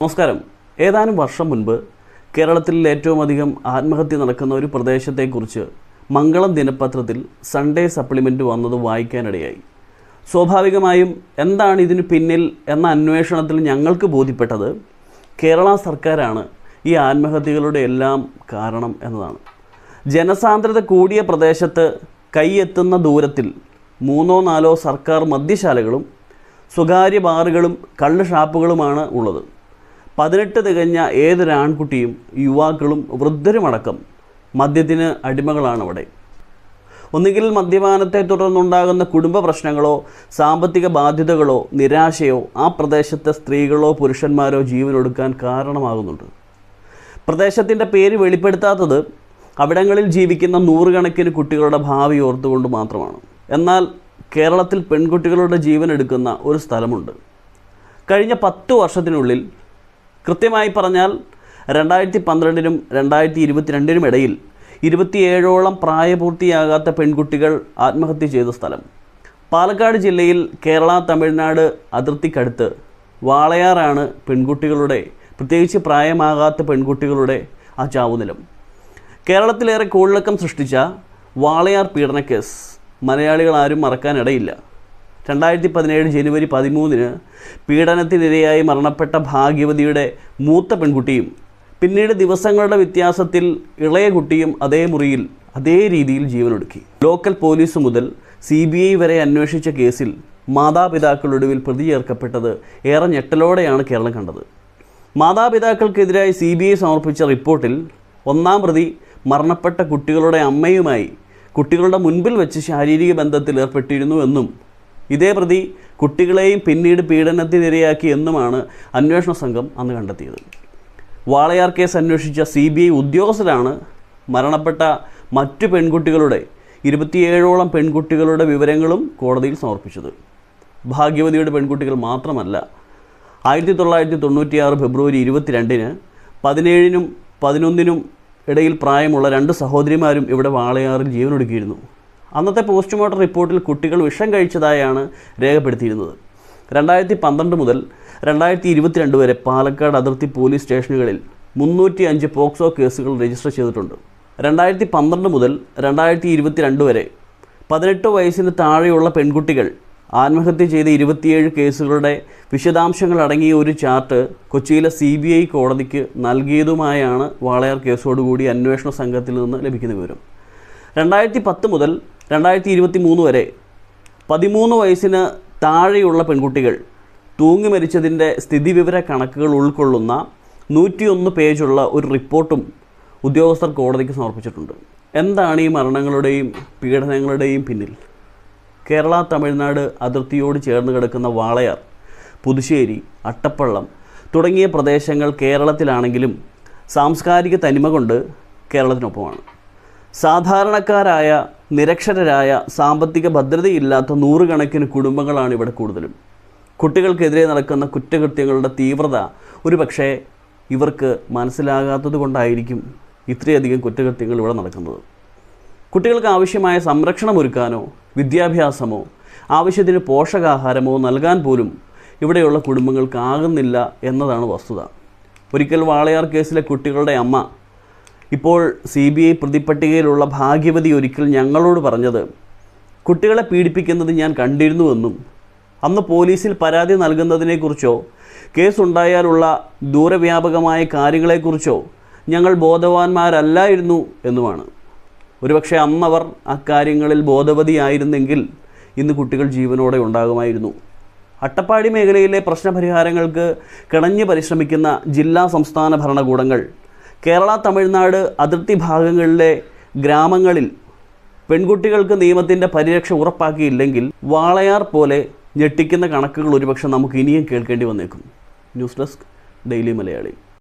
നമസ്കാരം. ഏതാനും വർഷം മുൻപ് കേരളത്തിൽ ഏറ്റവും അധികം ആത്മഹത്യ നടക്കുന്ന ഒരു പ്രദേശത്തെക്കുറിച്ച് മംഗളം ദിനപത്രത്തിൽ സൺഡേ സപ്ലിമെന്റ് വന്നത് വായിക്കാനിടയായി. സ്വാഭാവികമായും എന്താണ് ഇതിന് പിന്നിൽ എന്ന അന്വേഷണത്തിൽ ഞങ്ങൾക്ക് ബോധ്യപ്പെട്ടത് കേരള സർക്കാരാണ് ഈ ആത്മഹത്യകളുടെ എല്ലാം കാരണം എന്നതാണ്. ജനസാന്ദ്രത കൂടിയ പ്രദേശത്ത് കൈയെത്തുന്ന ദൂരത്തിൽ മൂന്നോ നാലോ സർക്കാർ മദ്യശാലകളും സ്വകാര്യ ബാറുകളും കള്ള് ഷാപ്പുകളുമാണ് ഉള്ളത്. പതിനെട്ട് തികഞ്ഞ ഏതൊരു ആൺകുട്ടിയും യുവാക്കളും വൃദ്ധരുമടക്കം മദ്യത്തിന് അടിമകളാണ് അവിടെ ഒന്നുകിൽ മദ്യപാനത്തെ തുടർന്നുണ്ടാകുന്ന കുടുംബ പ്രശ്നങ്ങളോ സാമ്പത്തിക ബാധ്യതകളോ നിരാശയോ ആ പ്രദേശത്തെ സ്ത്രീകളോ പുരുഷന്മാരോ ജീവനൊടുക്കാൻ കാരണമാകുന്നുണ്ട്. പ്രദേശത്തിന്റെ പേര് വെളിപ്പെടുത്താത്തത് അവിടങ്ങളിൽ ജീവിക്കുന്ന നൂറുകണക്കിന് കുട്ടികളുടെ ഭാവി ഓർത്തുകൊണ്ട് മാത്രമാണ്. എന്നാൽ കേരളത്തിൽ പെൺകുട്ടികളുടെ ജീവൻ എടുക്കുന്ന ഒരു സ്ഥലമുണ്ട്. കഴിഞ്ഞ പത്തു വർഷത്തിനുള്ളിൽ കൃത്യമായി പറഞ്ഞാൽ രണ്ടായിരത്തി പന്ത്രണ്ടിനും രണ്ടായിരത്തി ഇരുപത്തിരണ്ടിനും ഇടയിൽ ഇരുപത്തിയേഴോളം പ്രായപൂർത്തിയാകാത്ത പെൺകുട്ടികൾ ആത്മഹത്യ ചെയ്ത സ്ഥലം. പാലക്കാട് ജില്ലയിൽ കേരള തമിഴ്നാട് അതിർത്തിക്കടുത്ത് വാളയാറാണ് പെൺകുട്ടികളുടെ പ്രത്യേകിച്ച് പ്രായമാകാത്ത പെൺകുട്ടികളുടെ ആ ചാവുനിലം. കേരളത്തിലേറെ കോളിളക്കം സൃഷ്ടിച്ച വാളയാർ പീഡനക്കേസ് മലയാളികൾ ആരും മറക്കാനിടയില്ല. രണ്ടായിരത്തി പതിനേഴ് ജനുവരി പതിമൂന്നിന് പീഡനത്തിനിരയായി മരണപ്പെട്ട ഭാഗ്യവതിയുടെ മൂത്ത പെൺകുട്ടിയും പിന്നീട് ദിവസങ്ങളുടെ വ്യത്യാസത്തിൽ ഇളയ കുട്ടിയും അതേ മുറിയിൽ അതേ രീതിയിൽ ജീവനൊടുക്കി. ലോക്കൽ പോലീസ് മുതൽ സി ബി ഐ വരെ അന്വേഷിച്ച കേസിൽ മാതാപിതാക്കളൊടുവിൽ പ്രതി ചേർക്കപ്പെട്ടത് ഏറെ ഞെട്ടലോടെയാണ് കേരളം കണ്ടത്. മാതാപിതാക്കൾക്കെതിരായി സി ബി ഐ സമർപ്പിച്ച റിപ്പോർട്ടിൽ ഒന്നാം പ്രതി മരണപ്പെട്ട കുട്ടികളുടെ അമ്മയുമായി കുട്ടികളുടെ മുൻപിൽ വെച്ച് ശാരീരിക ബന്ധത്തിൽ ഏർപ്പെട്ടിരുന്നു എന്നും ഇതേ പ്രതി കുട്ടികളെയും പിന്നീട് പീഡനത്തിനിരയാക്കി എന്നുമാണ് അന്വേഷണ സംഘം അന്ന് കണ്ടെത്തിയത്. വാളയാർ കേസ് അന്വേഷിച്ച സി ബി ഐ ഉദ്യോഗസ്ഥരാണ് മരണപ്പെട്ട മറ്റു പെൺകുട്ടികളുടെ ഇരുപത്തിയേഴോളം പെൺകുട്ടികളുടെ വിവരങ്ങളും കോടതിയിൽ സമർപ്പിച്ചത്. ഭാഗ്യവതിയുടെ പെൺകുട്ടികൾ മാത്രമല്ല ആയിരത്തി തൊള്ളായിരത്തി തൊണ്ണൂറ്റിയാറ് ഫെബ്രുവരി ഇരുപത്തിരണ്ടിന് പതിനേഴിനും പതിനൊന്നിനും ഇടയിൽ പ്രായമുള്ള രണ്ട് സഹോദരിമാരും ഇവിടെ വാളയാറിൽ ജീവനൊടുക്കിയിരുന്നു. അന്നത്തെ പോസ്റ്റ്മോർട്ടം റിപ്പോർട്ടിൽ കുട്ടികൾ വിഷം കഴിച്ചതായാണ് രേഖപ്പെടുത്തിയിരുന്നത്. രണ്ടായിരത്തി പന്ത്രണ്ട് മുതൽ രണ്ടായിരത്തി ഇരുപത്തിരണ്ട് വരെ പാലക്കാട് അതിർത്തി പോലീസ് സ്റ്റേഷനുകളിൽ മുന്നൂറ്റി അഞ്ച് പോക്സോ കേസുകൾ രജിസ്റ്റർ ചെയ്തിട്ടുണ്ട്. രണ്ടായിരത്തി പന്ത്രണ്ട് മുതൽ രണ്ടായിരത്തി ഇരുപത്തിരണ്ട് വരെ പതിനെട്ട് വയസ്സിന് താഴെയുള്ള പെൺകുട്ടികൾ ആത്മഹത്യ ചെയ്ത ഇരുപത്തിയേഴ് കേസുകളുടെ വിശദാംശങ്ങൾ അടങ്ങിയ ഒരു ചാർട്ട് കൊച്ചിയിലെ സി ബി ഐ കോടതിക്ക് നൽകിയതുമായാണ് വാളയാർ കേസോടുകൂടി അന്വേഷണ സംഘത്തിൽ നിന്ന് ലഭിക്കുന്ന വിവരം. രണ്ടായിരത്തി പത്ത് മുതൽ രണ്ടായിരത്തി ഇരുപത്തി മൂന്ന് വരെ പതിമൂന്ന് വയസ്സിന് താഴെയുള്ള പെൺകുട്ടികൾ തൂങ്ങി മരിച്ചതിന്റെ സ്ഥിതിവിവര കണക്കുകൾ ഉൾക്കൊള്ളുന്ന നൂറ്റിയൊന്ന് പേജുള്ള ഒരു റിപ്പോർട്ടും ഉദ്യോഗസ്ഥർ കോടതിക്ക് സമർപ്പിച്ചിട്ടുണ്ട്. എന്താണ് ഈ മരണങ്ങളുടെയും പീഡനങ്ങളുടെയും പിന്നിൽ? കേരള തമിഴ്നാട് അതിർത്തിയോട് ചേർന്ന് കിടക്കുന്ന വാളയാർ പുതുശ്ശേരി അട്ടപ്പള്ളം തുടങ്ങിയ പ്രദേശങ്ങൾ കേരളത്തിലാണെങ്കിലും സാംസ്കാരിക തനിമ കൊണ്ട് കേരളത്തിനൊപ്പമാണ്. സാധാരണക്കാരായ നിരക്ഷരരായ സാമ്പത്തിക ഭദ്രതയില്ലാത്ത നൂറുകണക്കിന് കുടുംബങ്ങളാണ് ഇവിടെ കൂടുതലും. കുട്ടികൾക്കെതിരെ നടക്കുന്ന കുറ്റകൃത്യങ്ങളുടെ തീവ്രത ഒരു പക്ഷേ ഇവർക്ക് മനസ്സിലാകാത്തത് കൊണ്ടായിരിക്കും ഇത്രയധികം കുറ്റകൃത്യങ്ങൾ ഇവിടെ നടക്കുന്നത്. കുട്ടികൾക്ക് ആവശ്യമായ സംരക്ഷണം ഒരുക്കാനോ വിദ്യാഭ്യാസമോ ആവശ്യത്തിന് പോഷകാഹാരമോ നൽകാൻ പോലും ഇവിടെയുള്ള കുടുംബങ്ങൾക്ക് ആകുന്നില്ല എന്നതാണ് വസ്തുത. ഒരിക്കൽ വാളയാർ കേസിലെ കുട്ടികളുടെ അമ്മ ഇപ്പോൾ സി ബി ഐ പ്രതിപ്പട്ടികയിലുള്ള ഭാഗ്യവതി ഒരിക്കൽ ഞങ്ങളോട് പറഞ്ഞത് കുട്ടികളെ പീഡിപ്പിക്കുന്നത് ഞാൻ കണ്ടിരുന്നുവെന്നും അന്ന് പോലീസിൽ പരാതി നൽകുന്നതിനെക്കുറിച്ചോ കേസുണ്ടായാലുള്ള ദൂരവ്യാപകമായ കാര്യങ്ങളെക്കുറിച്ചോ ഞങ്ങൾ ബോധവാന്മാരല്ലായിരുന്നു എന്നുമാണ്. ഒരുപക്ഷെ അന്നവർ അക്കാര്യങ്ങളിൽ ബോധവതിയായിരുന്നെങ്കിൽ ഇന്ന് കുട്ടികൾ ജീവനോടെ ഉണ്ടാകുമായിരുന്നു. അട്ടപ്പാടി മേഖലയിലെ പ്രശ്നപരിഹാരങ്ങൾക്ക് കിണഞ്ഞ് പരിശ്രമിക്കുന്ന ജില്ലാ സംസ്ഥാന ഭരണകൂടങ്ങൾ കേരള തമിഴ്നാട് അതിർത്തി ഭാഗങ്ങളിലെ ഗ്രാമങ്ങളിൽ പെൺകുട്ടികൾക്ക് നിയമത്തിന്റെ പരിരക്ഷ ഉറപ്പാക്കിയില്ലെങ്കിൽ വാളയാർ പോലെ ഞെട്ടിക്കുന്ന കണക്കുകൾ ഒരുപക്ഷെ നമുക്ക് ഇനിയും കേൾക്കേണ്ടി വന്നേക്കും. News desk daily Malayali.